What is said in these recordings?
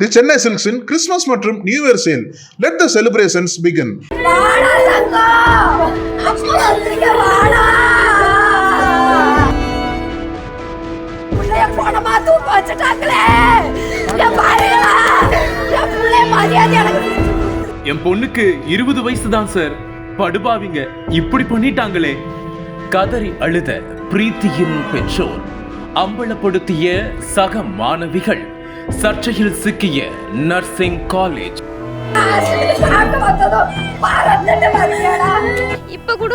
தி சென்னை சில்க்ஸின் கிறிஸ்துமஸ் மற்றும் new year sale let the celebrations begin என் என் பொண்ணுக்கு இருபது வயசு தான் சார் படுபாவிங்க இப்படி பண்ணிட்டாங்களே. கதறி அழுத பிரீத்தியின் பெற்றோர் அம்பலப்படுத்திய சக மாணவிகள் சர்ச்சையில் சிக்கிய நர்சிங் காலேஜ். இப்போ கூட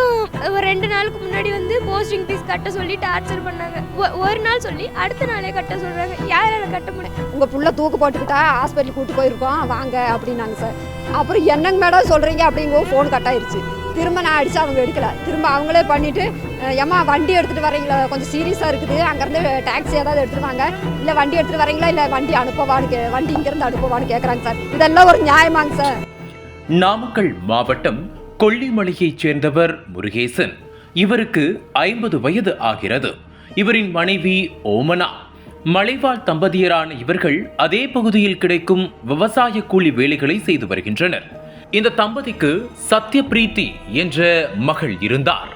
ஒரு ரெண்டு நாளுக்கு முன்னாடி வந்து போஸ்டிங் ஃபீஸ் கட்ட சொல்லி டார்ச்சர் பண்ணாங்க. ஒ- ஒரு நாள் சொல்லி அடுத்த நாளே கட்ட சொல்றாங்க. யாரால கட்ட முடியும் உங்கள் புள்ள தூக்கு போட்டுக்கிட்டா ஹாஸ்பிட்டல் கூட்டு போயிருக்கோம் வாங்க அப்படின்னாங்க சார். அப்புறம் என்னங்க மேடம் சொல்கிறீங்க அப்படிங்கோ ஃபோன் கட் ஆயிருச்சு. திரும்ப நான் அடித்து அவங்க எடுக்கல. திரும்ப அவங்களே பண்ணிவிட்டு ஏம்மா வண்டி எடுத்துகிட்டு வரீங்களா? கொஞ்சம் சீரியஸாக இருக்குது. அங்கேருந்து டாக்ஸி ஏதாவது எடுத்துருவாங்க இல்லை வண்டி எடுத்துகிட்டு வரீங்களா? இல்லை வண்டி அனுப்பவான்னு கே வண்டி இங்கேருந்து அனுப்பவான்னு கேட்குறாங்க சார். இதெல்லாம் ஒரு நியாயமாங்க சார். நாமக்கல் மாவட்டம் கொல்லிமலையைச் சேர்ந்தவர் முருகேசன். இவருக்கு ஐம்பது வயது ஆகிறது. இவரின் மனைவி ஓமனா. மலைவாழ் தம்பதியரான இவர்கள் அதே பகுதியில் கிடைக்கும் விவசாய கூலி வேலைகளை செய்து வருகின்றனர். இந்த தம்பதிக்கு சத்யபிரீத்தி என்ற மகள் இருந்தார்.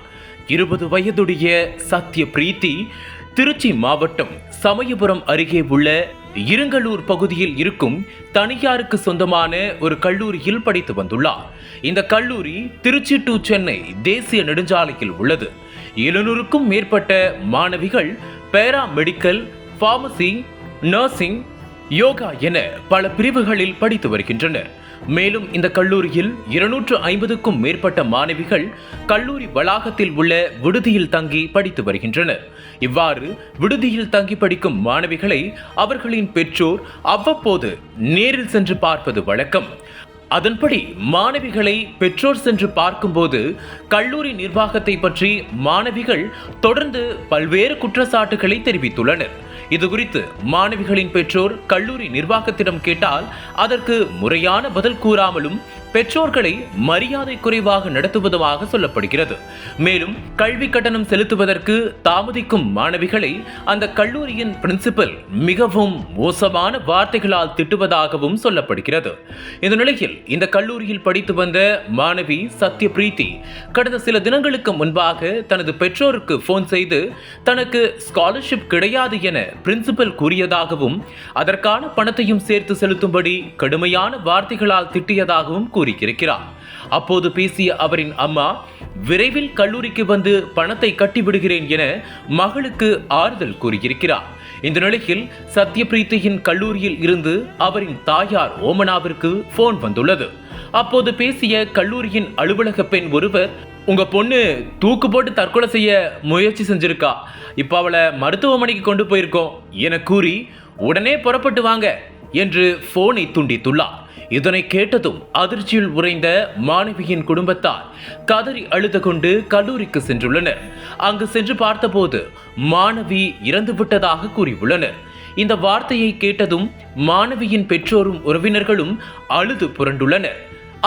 இருபது வயதுடைய சத்யபிரீத்தி திருச்சி மாவட்டம் சமயபுரம் அருகே உள்ள இருங்கலூர் பகுதியில் இருக்கும் தனியாருக்கு சொந்தமான ஒரு கல்லூரியில் படித்து வந்துள்ளார். இந்த கல்லூரி திருச்சி டு சென்னை தேசிய நெடுஞ்சாலையில் உள்ளது. எழுநூறுக்கும் மேற்பட்ட மாணவிகள் பேரா மெடிக்கல் ஃபார்மசி நர்சிங் யோகா என பல பிரிவுகளில் படித்து வருகின்றனர். மேலும் இந்த கல்லூரியில் இருநூற்று ஐம்பதுக்கும் மேற்பட்ட மாணவிகள் கல்லூரி வளாகத்தில் உள்ள விடுதியில் தங்கி படித்து வருகின்றனர். இவ்வாறு விடுதியில் தங்கி படிக்கும் மாணவிகளை அவர்களின் பெற்றோர் அவ்வப்போது நேரில் சென்று பார்ப்பது வழக்கம். அதன்படி மாணவிகளை பெற்றோர் சென்று பார்க்கும்போது கல்லூரி நிர்வாகத்தை பற்றி மாணவிகள் தொடர்ந்து பல்வேறு குற்றச்சாட்டுகளை தெரிவித்துள்ளனர். இது குறித்து மாணவிகளின் பெற்றோர் கல்லூரி நிர்வாகத்திடம் கேட்டால் அதற்கு முறையான பதில் கூறாமலும் பெற்றோர்களை மரியாதை குறைவாக நடத்துவதாக சொல்லப்படுகிறது. மேலும் கல்வி கட்டணம் செலுத்துவதற்கு தாமதிக்கும் மாணவிகளை அந்த கல்லூரியின் பிரின்சிபல் மிகவும் மோசமான வார்த்தைகளால் திட்டுவதாகவும் சொல்லப்படுகிறது. இந்த நிலையில் இந்த கல்லூரியில் படித்து வந்த மாணவி சத்ய பிரீத்தி கடந்த சில தினங்களுக்கு முன்பாக தனது பெற்றோருக்கு போன் செய்து தனக்கு ஸ்காலர்ஷிப் கிடையாது என பிரின்சிபல் கூறியதாகவும் அதற்கான பணத்தையும் சேர்த்து செலுத்தும்படி கடுமையான வார்த்தைகளால் திட்டியதாகவும் கூறி கூறியிருக்கிறார். அப்போது பேசிய அவரின் அம்மா விரைவில் கல்லூரிக்கு வந்து பணத்தை கட்டிவிடுகிறேன் என மகளுக்கு ஆறுதல் கூறியிருக்கிறார். இந்த நிலையில் சத்யபிரீத்தியின் கல்லூரியில் இருந்து அவரின் தாயார் ஓமனாவிற்கு போன் வந்துள்ளது. அப்போது பேசிய கல்லூரியின் அலுவலக பெண் ஒருவர் உங்க பொண்ணு தூக்கு போட்டு தற்கொலை செய்ய முயற்சி செஞ்சிருக்கா. இப்போ அவளை மருத்துவமனைக்கு கொண்டு போயிருக்கோம் என கூறி உடனே புறப்பட்டு வாங்க என்று போனை துண்டித்துள்ளார். இதனை கேட்டதும் அதிர்ச்சியில் உறைந்த மாணவியின் குடும்பத்தார் கதறி அழுது கொண்டு கல்லூரிக்கு சென்றுள்ளனர். அங்கு சென்று பார்த்தபோது மாணவி இறந்து விட்டதாக கூறியுள்ளனர். இந்த வார்த்தையை கேட்டதும் மாணவியின் பெற்றோரும் உறவினர்களும் அழுது புரண்டுள்ளனர்.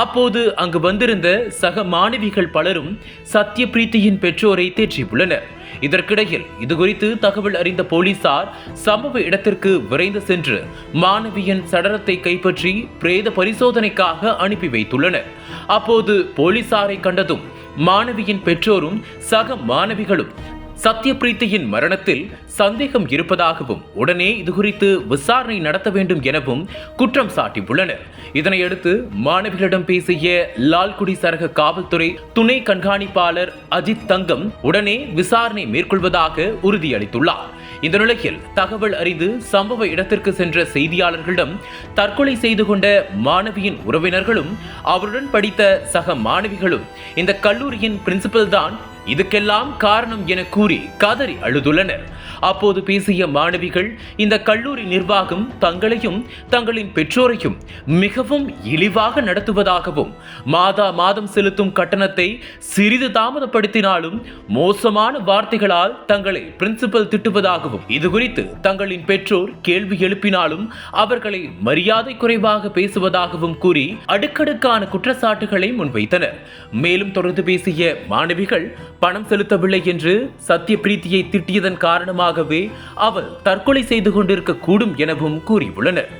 அப்போது அங்கு வந்திருந்த சக மாணவிகள் பலரும் சத்யபிரீத்தியின் பெற்றோரை தேற்றியுள்ளனர். இதற்கிடையில் இதுகுறித்து தகவல் அறிந்த போலீசார் சம்பவ இடத்திற்கு விரைந்து சென்று மாணவியின் சடலத்தை கைப்பற்றி பிரேத பரிசோதனைக்காக அனுப்பி வைத்துள்ளனர். அப்போது போலீசாரை கண்டதும் மாணவியின் பெற்றோரும் சக மாணவிகளும் சத்யபிரீத்தியின் மரணத்தில் சந்தேகம் இருப்பதாகவும் உடனே இதுகுறித்து விசாரணை நடத்த வேண்டும் எனவும் குற்றம் சாட்டியுள்ளனர். இதனையடுத்து மாணவிகளிடம் பேசிய லால்குடி சரக காவல்துறை துணை கண்காணிப்பாளர் அஜித் தங்கம் உடனே விசாரணை மேற்கொள்வதாக உறுதியளித்துள்ளார். இந்த நிலையில் தகவல் அறிந்து சம்பவ இடத்திற்கு சென்ற செய்தியாளர்களிடம் தற்கொலை செய்து கொண்ட மாணவியின் உறவினர்களும் அவருடன் படித்த சக மாணவிகளும் இந்த கல்லூரியின் பிரின்சிபல் தான் இதுக்கெல்லாம் காரணம் என கூறி கதறி அழுதுள்ளனர். அப்போது பேசிய மாணவிகள் இந்த கல்லூரி நிர்வாகம் தங்களையும் தங்களின் பெற்றோரையும் மிகவும் இழிவாக நடத்துவதாகவும் மாதா மாதம் செலுத்தும் கட்டணத்தை சிறிது தாமதப்படுத்தினாலும் மோசமான வார்த்தைகளால் தங்களை பிரின்சிபல் திட்டுவதாகவும் இது குறித்து தங்களின் பெற்றோர் கேள்வி எழுப்பினாலும் அவர்களை மரியாதை குறைவாக பேசுவதாகவும் கூறி அடுக்கடுக்கான குற்றச்சாட்டுகளை முன்வைத்தனர். மேலும் தொடர்ந்து பேசிய மாணவிகள் பணம் செலுத்தவில்லை என்று சத்யபிரீத்தியை திட்டியதன் காரணமாகவே அவள் தற்கொலை செய்து கொண்டிருக்க கூடும் எனவும் கூறியுள்ளனர்.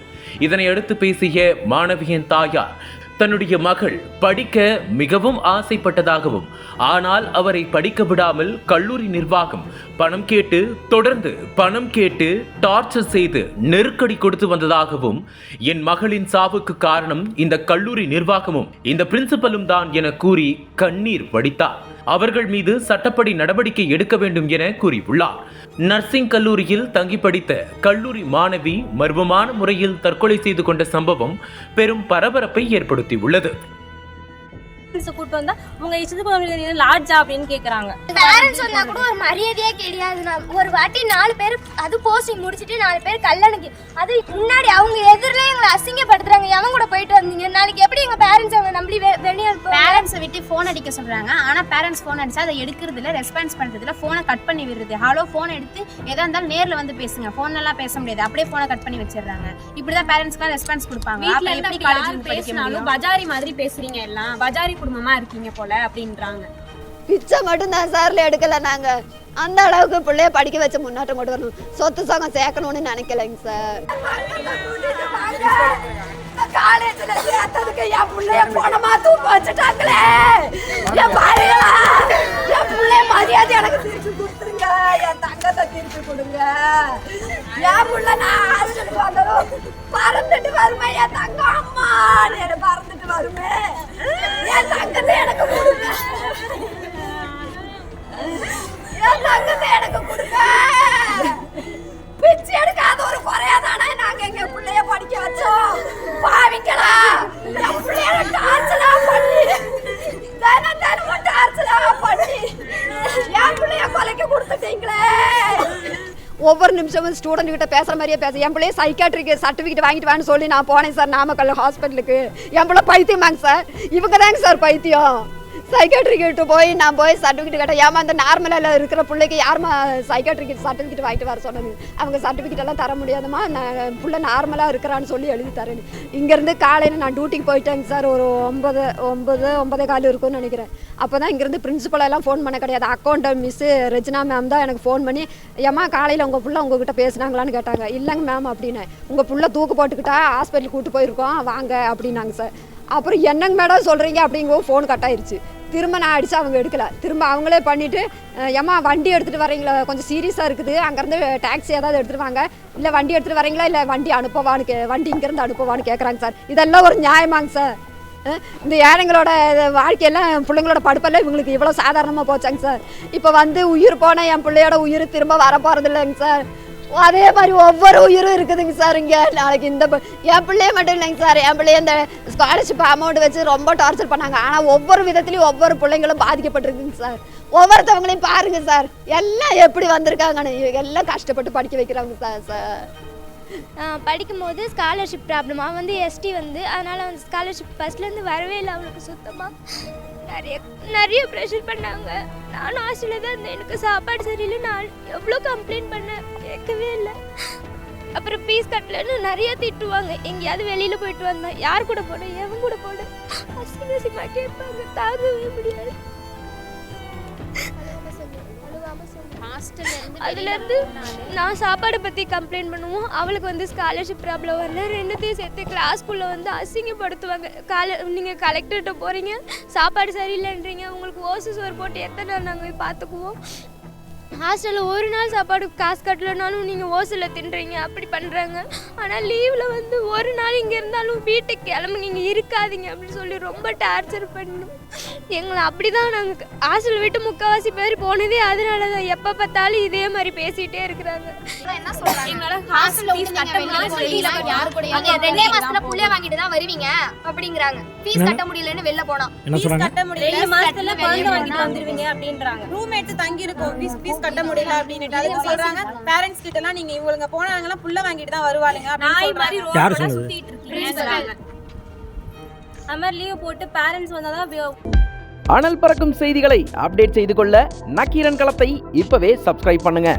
இதனை அடுத்து பேசிய மாணவியின் தாயார் தன்னுடைய மகள் படிக்க மிகவும் ஆசைப்பட்டதாகவும் ஆனால் அவரை படிக்க விடாமல் கல்லூரி நிர்வாகம் பணம் கேட்டு தொடர்ந்து பணம் கேட்டு டார்ச்சர் செய்து நெருக்கடி கொடுத்து வந்ததாகவும் என் மகளின் சாவுக்கு காரணம் இந்த கல்லூரி நிர்வாகமும் இந்த பிரின்சிபலும் தான் என கூறி கண்ணீர் வடித்தார். அவர்கள் மீது சட்டப்படி நடவடிக்கை எடுக்க வேண்டும் என கூறியுள்ளார். நர்சிங் கல்லூரியில் தங்கி படித்த கல்லூரி மாணவி மர்மமான முறையில் தற்கொலை செய்து கொண்ட சம்பவம் பெரும் பரபரப்பை ஏற்படுத்தியுள்ளது. பேரண்ட்ஸை கூட்டு வந்தா உங்க இஷ்டத்துக்கு லாட்ஜா அப்படின்னு கேக்குறாங்க. பேரண்ட்ஸ் வந்தா கூட ஒரு மரியாதையே கிடையாது நான் ஒரு வாட்டி நாலு பேர் அது போஸ்டிங் முடிச்சிட்டு நாலு பேர் கல்லணைக்கு அது முன்னாடி அவங்க எதிரில எங்களை அசிங்கப்படுத்துறாங்க எவன் கூட போயிட்டு வந்தீங்க நாளைக்கு எப்படி எங்க பேரண்ட்ஸ் அவங்க நம்பி வெ- வெளியே அனுப்புவாங்க? பேரண்ட்ஸை விட்டு ஃபோன் அடிக்க சொல்றாங்க. ஆனா பேரண்ட்ஸ் ஃபோன் அடிச்சா அதை எடுக்கிறது இல்ல ரெஸ்பான்ஸ் பண்றது இல்ல ஃபோனை கட் பண்ணி விடுறது. ஹலோ ஃபோன் எடுத்து எதா இருந்தாலும் நேர்ல வந்து பேசுங்க. ஃபோன்ல எல்லாம் பேச முடியாது. அப்படியே ஃபோனை கட் பண்ணி வச்சிடுறாங்க. இப்படிதான் பேரண்ட்ஸ்க்கு ரெஸ்பான்ஸ் கொடுப்பாங்க. எப்படி காலேஜ் பேசினாலும் பஜாரி மாதிரி பேசுறீங்க எல்லாம். பஜாரி குடும்பமா இருக்கீங்க போல அப்படின்றாங்க. பிச்சை மட்டும்தான் சார்ல எடுக்கல நாங்க. அந்த அளவுக்கு பிள்ளைய படிக்க வச்சு முன்னாட்டம் கொண்டு வரணும். சொத்து சங்கம் சேர்க்கணும்னு நினைக்கலைங்க சார் காலேஜ்ல சேர்த்ததுக்கு என் பிள்ளைய போனமா தூக்க வச்சுட்டாங்களே என் பாருங்களா என் நிமிஷமும் ஸ்டூடெண்ட் கிட்ட பேசுற மாதிரியே பேச. என் பிள்ளைய சைக்காட்ரிக்கு சர்டிஃபிகேட் வாங்கிட்டு வான்னு சொல்லி நான் போனேன் சார் நாமக்கல் ஹாஸ்பிட்டலுக்கு என் பிள்ளை பைத்தியமாங்க சார். இவங்க தாங்க சார் பைத்தியம். சைக்காட்ரிக்கிட்ட போய் நான் போய் சர்டிஃபிகேட் கேட்டேன் ஏமா அந்த நார்மலில் இருக்கிற பிள்ளைக்கு யாருமா சைக்காட்ரிக்கு சர்டிஃபிகேட் வாங்கிட்டு வர சொன்னது? அவங்க சர்டிஃபிகேட் எல்லாம் தர முடியாதம்மா நான் பிள்ளை நார்மலாக இருக்கிறான்னு சொல்லி எழுதி தரேன். இங்கேருந்து காலையில் நான் டியூட்டிக்கு போயிட்டேங்க சார் ஒரு ஒன்பது ஒன்பது ஒன்பதே கால் இருக்கும்னு நினைக்கிறேன். அப்போ தான் இங்கேருந்து பிரின்ஸிபலெல்லாம் ஃபோன் பண்ண கிடையாது. அக்கௌண்ட் மிஸ்ஸு ரெஜினா மேம் தான் எனக்கு ஃபோன் பண்ணி ஏம்மா காலையில் உங்கள் பிள்ளை உங்ககிட்ட பேசுனாங்களான்னு கேட்டாங்க. இல்லைங்க மேம் அப்படின்னு. உங்கள் பிள்ளை தூக்கு போட்டுக்கிட்டா ஹாஸ்பிட்டல் கூட்டு போயிருக்கோம். வாங்க அப்படின்னாங்க சார் அப்புறம் என்னங்க மேடம் சொல்கிறீங்க அப்படிங்கோ ஃபோன் கட் ஆயிடுச்சு திரும்ப நான் அடித்து அவங்க எடுக்கல. திரும்ப அவங்களே பண்ணிவிட்டு ஏம்மா வண்டி எடுத்துகிட்டு வரீங்களா கொஞ்சம் சீரியஸாக இருக்குது. அங்கேருந்து டாக்ஸி ஏதாவது எடுத்துகிட்டு வாங்க. இல்லை வண்டி எடுத்துகிட்டு வரீங்களா இல்லை வண்டி அனுப்பவான்னு கே வண்டி இங்கேருந்து அனுப்பவான்னு கேட்குறாங்க சார். இதெல்லாம் ஒரு நியாயமாங்க சார். இந்த ஏழைங்களோட வாழ்க்கையெல்லாம் பிள்ளைங்களோட படுப்பெல்லாம் இவங்களுக்கு இவ்வளோ சாதாரணமாக போச்சாங்க சார். இப்போ வந்து உயிர் போனால் என் பிள்ளையோட உயிர் திரும்ப வர போகிறது இல்லைங்க சார். அதே மாதிரி ஒவ்வொரு உயிரும் இருக்குதுங்க சார் இங்கே. நாளைக்கு இந்த என் பிள்ளைய மட்டும் இல்லைங்க சார். என் பிள்ளைய இந்த ஸ்காலர்ஷிப் அமௌண்ட் வச்சு ரொம்ப டார்ச்சர் பண்ணாங்க. ஆனால் ஒவ்வொரு விதத்துலையும் ஒவ்வொரு பிள்ளைங்களும் பாதிக்கப்பட்டிருக்குங்க சார். ஒவ்வொருத்தவங்களையும் பாருங்க சார். எல்லாம் எப்படி வந்திருக்காங்கன்னு. எல்லாம் கஷ்டப்பட்டு படிக்க வைக்கிறாங்க சார் சார். படிக்கும்போது ஸ்காலர்ஷிப் ப்ராப்ளம் அவன் வந்து எஸ்டி வந்து அதனால் வந்து ஸ்காலர்ஷிப் ஃபஸ்ட்லேருந்து வரவே இல்லை அவங்களுக்கு சுத்தமாக நிறைய நிறைய ப்ரெஷர் பண்ணாங்க. நானும் ஹாஸ்டலில் தான் இருந்தேன். எனக்கு சாப்பாடு சரியில்லை. நான் எவ்வளோ கம்ப்ளைண்ட் பண்ணேன்? கேட்கவே இல்லை. அப்புறம் பீஸ் கட்டலன்னு நிறைய திட்டுவாங்க. எங்கேயாவது வெளியில் போயிட்டு வந்தேன் யார் கூட போனேன் எவன் கூட போனேன் அசிங்க அசிங்கமாக கேட்பாங்க. தாங்கவே முடியாது. ஹாஸ்டல்ல இருந்து அதுல இருந்து நான் சாப்பாடை பத்தி கம்ப்ளைண்ட் பண்ணுவோம். அவளுக்கு வந்து ஸ்காலர்ஷிப் ப்ராப்ளம் வரல. ரெண்டுத்தையும் சேர்த்து கிளாஸ்க்குள்ள வந்து அசிங்கப்படுத்துவாங்க. கால நீங்க கலெக்டர்கிட்ட போறீங்க. சாப்பாடு சரியில்லைன்றீங்க. உங்களுக்கு ஓசு சோறு போட்டு எத்தனை நாள் நாங்கள் போய் பார்த்துக்குவோம்? ஹாஸ்டலில் ஒரு நாள் சாப்பாடு காசு கட்டலனாலும் நீங்கள் ஓசில் தின்றீங்க. அப்படி பண்ணுறாங்க ஆனால் லீவில் வந்து ஒரு நாள் இங்கே இருந்தாலும் வீட்டுக்கு கிளம்பு நீங்கள் இருக்காதீங்க அப்படின்னு சொல்லி ரொம்ப டார்ச்சர் பண்ணணும் எங்களை அப்படி தான் நாங்கள் ஹாஸ்டல் விட்டு முக்கால்வாசி பேர் போனதே அதனால தான் எப்போ பார்த்தாலும் இதே மாதிரி பேசிகிட்டே இருக்கிறாங்க. என்ன சொல்றாங்க? எங்களால ஹாஸ்டல்ல fees விட்டு கட்ட நீங்க வெளியில முடியல, போறீங்களா? fees யார் கூட அங்க ரெண்டே மாசத்துல புள்ள வாங்கிட்டு தான் வருவீங்க அப்படிங்கிறாங்க. ஃபீஸ் கட்ட முடியலன்னு வெளில போனோம் கட்ட முடியல. ரெண்டு மாசத்துல குழந்தை வெளிய வாங்கிட்டு வந்துருவீங்க அப்படின்றாங்க. ரூம் எடுத்து தங்கி இருக்கோம் ஃபீஸ் கட்ட முடியல அப்படின்னுட்டு அதுக்கு சொல்றாங்க. பேரண்ட்ஸ் கிட்ட எல்லாம் நீங்க இவங்க போனாங்கன்னா புள்ள வாங்கிட்டு தான் வருவாளுங்க அப்படின்னு நாய் மாதிரி ரோட்ல சொன்னது? சுத்திட்டு இருக்கீங்கன்றாங்க அது மாதிரி லீவ் போட்டு பேரண்ட்ஸ் வந்தாதான் அனல் பறக்கும் செய்திகளை அப்டேட் செய்து கொள்ள நக்கீரன் களத்தை இப்பவே சப்ஸ்கிரைப் பண்ணுங்க.